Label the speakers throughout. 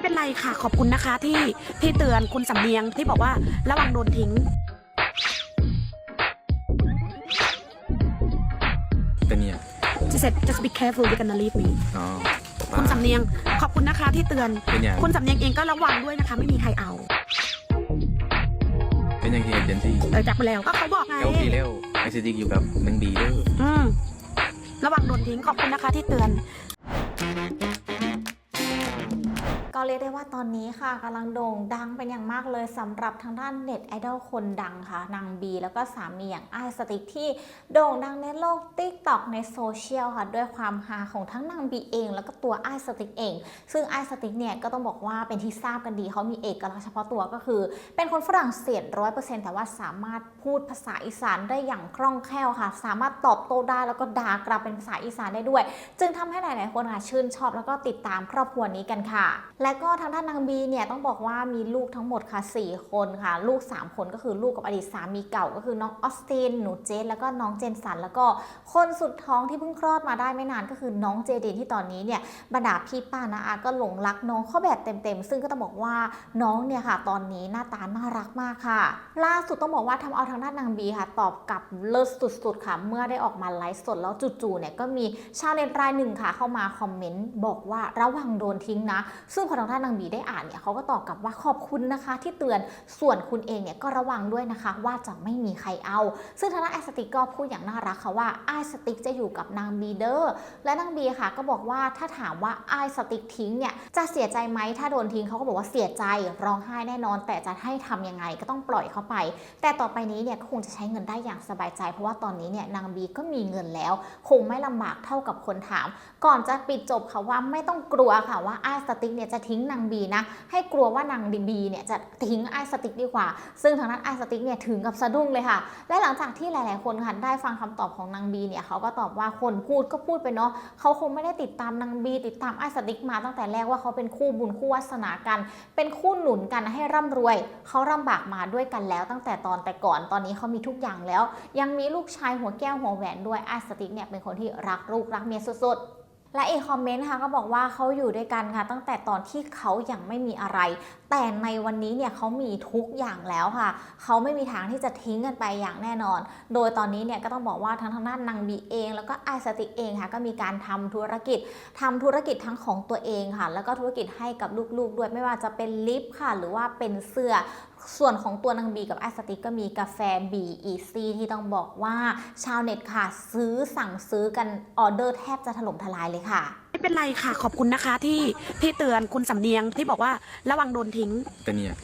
Speaker 1: ไม่เป็นไรค่ะขอบคุณนะคะที่ที่เตือนคุณสำเนียงที่บอกว่าระวังโดนทิ้ง
Speaker 2: เป็นเนี่ย
Speaker 1: just said just be careful you're gonna leave me
Speaker 2: อ๋อ
Speaker 1: คุณสำเนียง ขอบคุณนะคะที่เตือน
Speaker 2: เป็นอย่าง
Speaker 1: คุณสำเนียงเองก็ระวังด้วยนะคะ ไม่มีใครเอา
Speaker 2: เป็นอย่างที่เอเจนซี่
Speaker 1: เออจับไปแล้วก็เขาบอกไง
Speaker 2: เก้าปีแล้วไอซีดีอยู่กับหนึ่งบีเด้อ
Speaker 1: อืมระวังโดนทิ้งขอบคุณนะคะที่เตือน
Speaker 3: ก็เรียกได้ว่าตอนนี้ค่ะกำลังโด่งดังเป็นอย่างมากเลยสำหรับทางด้านเน็ตไอดอลคนดังค่ะนางบีแล้วก็สามีอย่างไอสติ๊กที่โด่งดังในโลกติ๊กต็อกในโซเชียลค่ะ ด้วยความฮาของทั้งนางบีเอง แล้วก็ตัวไอสติ๊กเอง ซึ่งไอสติ๊กเนี่ยก็ต้องบอกว่าเป็นที่ทราบกันดีเขามีเอกลักษณ์เฉพาะตัวก็คือ เป็นคนฝรั่งเศสร้อยเปอร์เซ็นต์แต่ว่าสามารถพูดภาษาอีสานได้อย่างคล่องแคล่วค่ะ สามารถตอบโต้ได้แล้วก็ด่ากลับเป็นภาษาอีสานได้ด้วย จึงทำให้หลาย ๆ คนค่ะชื่นชอบแล้วก็ติดตามครอบครัวนี้กันค่ะและและก็ทางด้านนางบีเนี่ยต้องบอกว่ามีลูกทั้งหมดค่ะ 4 คนค่ะ ลูก 3 คนก็คือลูกกับอดีตสามีเก่าก็คือน้องออสตินหนูเจนแล้วก็น้องเจนสัน แล้วก็คนสุดท้องที่เพิ่งคลอดมาได้ไม่นานก็คือน้องเจดินที่ตอนนี้เนี่ยบรรดาพี่ป้านาอาก็หลงรักน้องเขาแบบเต็มๆ ซึ่งก็ต้องบอกว่าน้องเนี่ยค่ะ ตอนนี้หน้าตาน่ารักมากค่ะ ล่าสุดต้องบอกว่าทำเอาทางด้านนางบีค่ะ ตอบกลับเลิศสุดๆค่ะ เมื่อได้ออกมาไลฟ์สดแล้วจู่ๆเนี่ยก็มีชาวเน็ตรายหนึ่งค่ะเข้ามาคอมเมนต์บอกว่าระวังโดนทิ้งนะ ซึ่งพอทางด้านนางบีได้อ่านเนี่ยเขาก็ตอบกลับว่าขอบคุณนะคะที่เตือนส่วนคุณเองเนี่ยก็ระวังด้วยนะคะว่าจะไม่มีใครเอา ซึ่งทางด้านไอสติกก็พูดอย่างน่ารักค่ะว่าไอสติกจะอยู่กับนางบีเดอร์และนางบีค่ะก็บอกว่าถ้าถามว่าไอสติกทิ้งเนี่ยจะเสียใจไหมถ้าโดนทิ้งเขาก็บอกว่าเสียใจร้องไห้แน่นอน แต่จะให้ทำยังไงก็ต้องปล่อยเขาไป แต่ต่อไปนี้เนี่ยก็คงจะใช้เงินได้อย่างสบายใจ เพราะว่าตอนนี้เนี่ยนางบีก็มีเงินแล้ว คงไม่ลำบากเท่ากับคนถาม ก่อนจะปิดจบค่ะว่าไม่ต้องกลัวค่ะว่าไอสติกเนี่ยจะทิ้งิ้งนางบีนะ ให้กลัวว่านางบีเนี่ยจะทิ้งไอ้สติ๊กดีกว่า ซึ่งทางด้านไอ้สติ๊กเนี่ยถึงกับสะดุ้งเลยค่ะ และหลังจากที่หลาย ๆ คนค่ะได้ฟังคำตอบของนางบีเนี่ยเขาก็ตอบว่าคนพูดก็พูดไปเนาะเขาคงไม่ได้ติดตามนางบี ติดตามไอ้สติ๊กมาตั้งแต่แรกว่าเขาเป็นคู่บุญคู่วาสนากัน เป็นคู่หนุนกันให้ร่ำรวยเขาลำบากมาด้วยกันแล้วตั้งแต่ตอนแต่ก่อนตอนนี้เขามีทุกอย่างแล้ว ยังมีลูกชายหัวแก้วหัวแหวนด้วยไอ้สติ๊กเนี่ยเป็นคนที่รักลูกรักเมียสุด ๆ และอีกคอมเมนต์ค่ะก็บอกว่าเขาอยู่ด้วยกันค่ะ ตั้งแต่ตอนที่เขายังไม่มีอะไร แต่ในวันนี้เนี่ยเขามีทุกอย่างแล้วค่ะ เขาไม่มีทางที่จะทิ้งกันไปอย่างแน่นอน โดยตอนนี้เนี่ยก็ต้องบอกว่าทั้งทางด้านนางบีเอง แล้วก็ไอสติกเองค่ะ ก็มีการทำธุรกิจทำธุรกิจทั้งของตัวเองค่ะ แล้วก็ธุรกิจให้กับลูกๆด้วยไม่ว่าจะเป็นลิปค่ะ หรือว่าเป็นเสื้อ ส่วนของตัวนางบีกับไอสติกก็มีกาแฟบีอีซีที่ต้องบอกว่าชาวเน็ตค่ะ ซื้อสั่งซื้อกันออเดอร์แทบจะถล่มทลายเลยค่ะ
Speaker 1: ไม่เป็นไรค่ะขอบคุณนะคะที่ที่เตือนคุณสำเนียงที่บอกว่าระวังโดนทิ้ง
Speaker 2: เป็นเนี่ย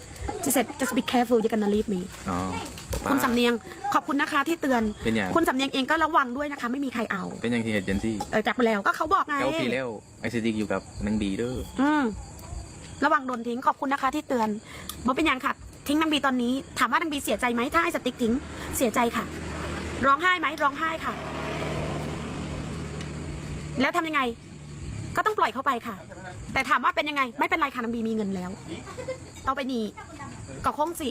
Speaker 1: just said just be careful you're gonna leave me
Speaker 2: อ๋อ
Speaker 1: คุณสำเนียงขอบคุณนะคะที่เตือน
Speaker 2: เป็นอย่าง
Speaker 1: คุณสำเนียงเองก็ระวังด้วยนะคะ ไม่มีใครเอา
Speaker 2: เป็นอย่างที่เอเจนซี่
Speaker 1: เออจับไปแล้วก็เขาบอกไง
Speaker 2: เก้าปีแล้วไอซีดีอยู่กับหนึ่งบีเด้อ
Speaker 1: อืมระวังโดนทิ้งขอบคุณนะคะที่เตือนบ่เป็นอย่างค่ะ ทิ้งนางบีตอนนี้ ถามว่านางบีเสียใจไหมถ้าไอ้สติ๊กทิ้งเสียใจค่ะ ร้องไห้ไหมร้องไห้ค่ะ แล้วทำยังไง ก็ต้องปล่อยเขาไปค่ะ แต่ถามว่าเป็นยังไง ไม่เป็นไรค่ะนางบีมีเงินแล้วเอาไปนี่ก็คงสิ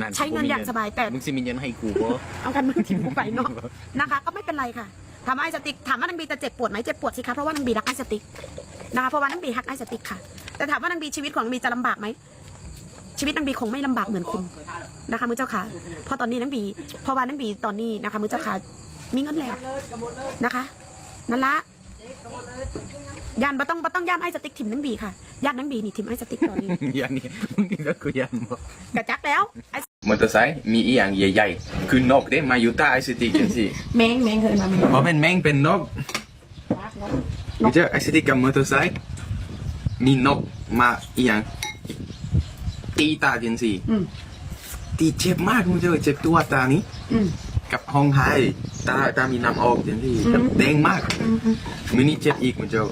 Speaker 2: นั่น
Speaker 1: ใช้เงินอย่างสบายแต่
Speaker 2: มึงสิมีเงินให้กูบ่
Speaker 1: เอากันมือทิ้งไปเนาะนะคะ ก็ไม่เป็นไรค่ะถามว่าไอ้สติ๊กถามว่านางบีจะเจ็บปวดไหมเจ็บปวดสิคะเพราะว่านางบีรักไอ้สติ๊กนะคะเพราะว่านางบีรักไอ้สติ๊กค่ะแต่ถามว่านางบีชีวิตของนางบีจะลำบากไหม ชีวิตนางบีคงไม่ลำบากเหมือนคุณนะคะมือเจ้าค่ะเพราะตอนนี้นางบีเพราะว่านางบีตอนนี้นะคะมือเจ้าค่ะมีเงินแล้วนะคะนั่นละยันบ่ต้องบ่ต้องย่ามไอ้สติ๊กทิมนางบีค่ะย่านนางบีนี่ทิมไอ้สติ๊กตอนนี้
Speaker 2: ยันนี่มึงนี่ก็กูยันบ่
Speaker 1: กระจักแล้วไอ้
Speaker 2: มอเตอร์ไซค์มีอีหยังใหญ่ๆคือนกเด้มาอยู่ใต้ไอซีดีจังซี่
Speaker 1: แมงแมงเคยมาแมง
Speaker 2: เพราะเป็นแมงเป็นนกกูเจอไอซีดีกับมอเตอร์ไซค์มีนกมาอีหยัง ตีตาจังซี่
Speaker 1: อืม
Speaker 2: ตีเจ็บมากมึงเจอเจ็บตัวตานี้
Speaker 1: อืม
Speaker 2: กับห้องไห้ตาตามีน้ำออกจังซี่แดงมากมือนี้เจ็บอีกมึงเจอ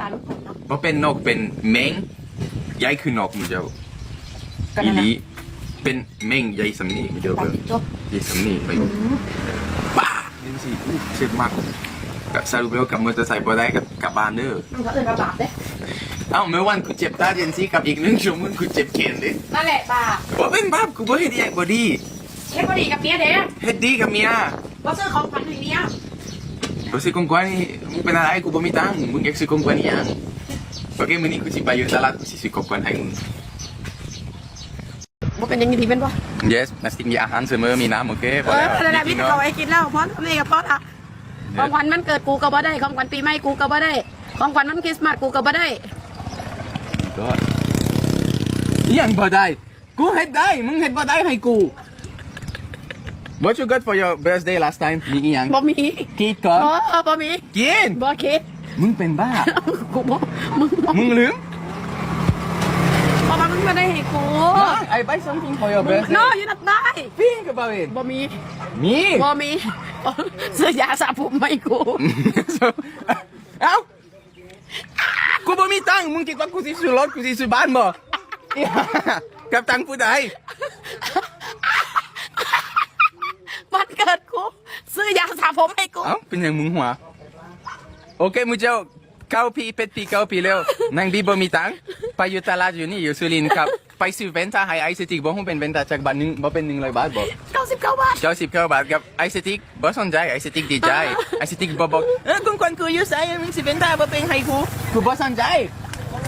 Speaker 1: ตาลูกคนเนาะ
Speaker 2: เพราะเป็นนกเป็นแมงใหญ่คือนกมึงเจอ
Speaker 1: ก็
Speaker 2: อี
Speaker 1: นั่น
Speaker 2: ห
Speaker 1: แหละ
Speaker 2: ลีเป็นแมงใหญ่สำนีมึงเจอ
Speaker 1: ไป
Speaker 2: เบิ่ง
Speaker 1: จบ
Speaker 2: ใหญ่สำนีไปป้าจังซี่อู้เจ็บมากกับสรุปแล้วกับมอเตอร์ไซค์บ่ได้กับกลับบ้านเด้อ
Speaker 1: มันก็เอินมาบาปเด้
Speaker 2: เอ้าเมื่อวันกูเจ็บตาเจนซี่กับอีกหนึ่งชั่วโมงกูเจ็บแขนเด้
Speaker 1: นั่นแหละบาป
Speaker 2: บ่เป็นบาปกูบ่เฮ็ดอหย่างบ่ดี
Speaker 1: เฮ็ดบ่ดีกับเมียเด้
Speaker 2: เฮ็ดดีกับเมีย
Speaker 1: ว่าซื้อของขวัญให้เมีย
Speaker 2: บ่ซื้อของขวัญนี่มึงเป็นอะไรกูบ่มีตังค์มึงอยากซื้อของขวัญอีหยัง Oke, meni ku si payu salat ku si si kokon hai mun.
Speaker 1: ว่าเป็นอยังไงดีเป็นปะ
Speaker 2: Yes, nasi mi ahan semua mi nam, oke?
Speaker 1: เออแต่ละพี่เขาไอ้กินแล้วเพราะทำไมกับเพราะอะของขวัญมันเกิดกูก็บ่ได้ของขวัญปีใหม่กูก็บ่ได้ของขวัญมันคริสต์มาสกูก็บ่ได้
Speaker 2: God. Yang badai. Ku het dai, mung het badai hai ku. What you got for your birthday last time? Mi yang.
Speaker 1: บ่มี
Speaker 2: Kit
Speaker 1: อ๋
Speaker 2: kon.
Speaker 1: อบ่มี
Speaker 2: Kin.
Speaker 1: บ่คิด
Speaker 2: มึงเป็นบ้า
Speaker 1: กูบ่มึงบ่
Speaker 2: มึงลืม
Speaker 1: เพราะว่ามึงไม่ได้ให้กู
Speaker 2: I buy something for your
Speaker 1: มึง
Speaker 2: birthday.
Speaker 1: น้ออยู่นักได้
Speaker 2: Think about it.
Speaker 1: บ่มี
Speaker 2: Me.
Speaker 1: บ่มีซื้อยาสระผมให้กู
Speaker 2: so, เอ้า กูบ่มีตังค์มึงคิดว่ากูสิซื้อรถกูสิซื้อบ้านบ่อีห่ากับตังค์ผู้ใด
Speaker 1: วันเกิดกูซื้อยาสระผมให้กู
Speaker 2: เอ้าเป็นอย่างมึงหัวโอเคมึงเจ้าเก้าปีเป็ดปีเก้าปีแล้วนางบีบ่มีตังค์ไปอยู่ตลาดอยู่นี่อยู่สุรินทร์ครับ ไปซื้อเวนต้าให้ไอซิติกบ่ฮู้เป็นเวนต้าจากบาทหนึงบ่เป็น100บาทบ่
Speaker 1: 99บาท
Speaker 2: เก้าสิบเก้าบาทกับไอซิติกบ่สนใจไอซิติกดีใจไอซิติกบ่บอกเออคุณควรกูอยู่ไสมึงสิเวนต้าบ่เป็นให้กูกูบ่สนใจ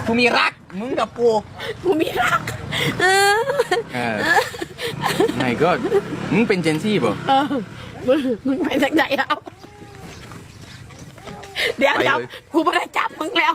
Speaker 2: กูมีรักมึงกับกู
Speaker 1: กูมีรัก เออ
Speaker 2: เออ my god มึงเป็นเจนซี่บ่
Speaker 1: เออมึงมึงไปทางไหนแล้ว เดี๋ยว
Speaker 2: ไปเลย
Speaker 1: เดี๋ยวกูไม่ได้จับมึงแล้ว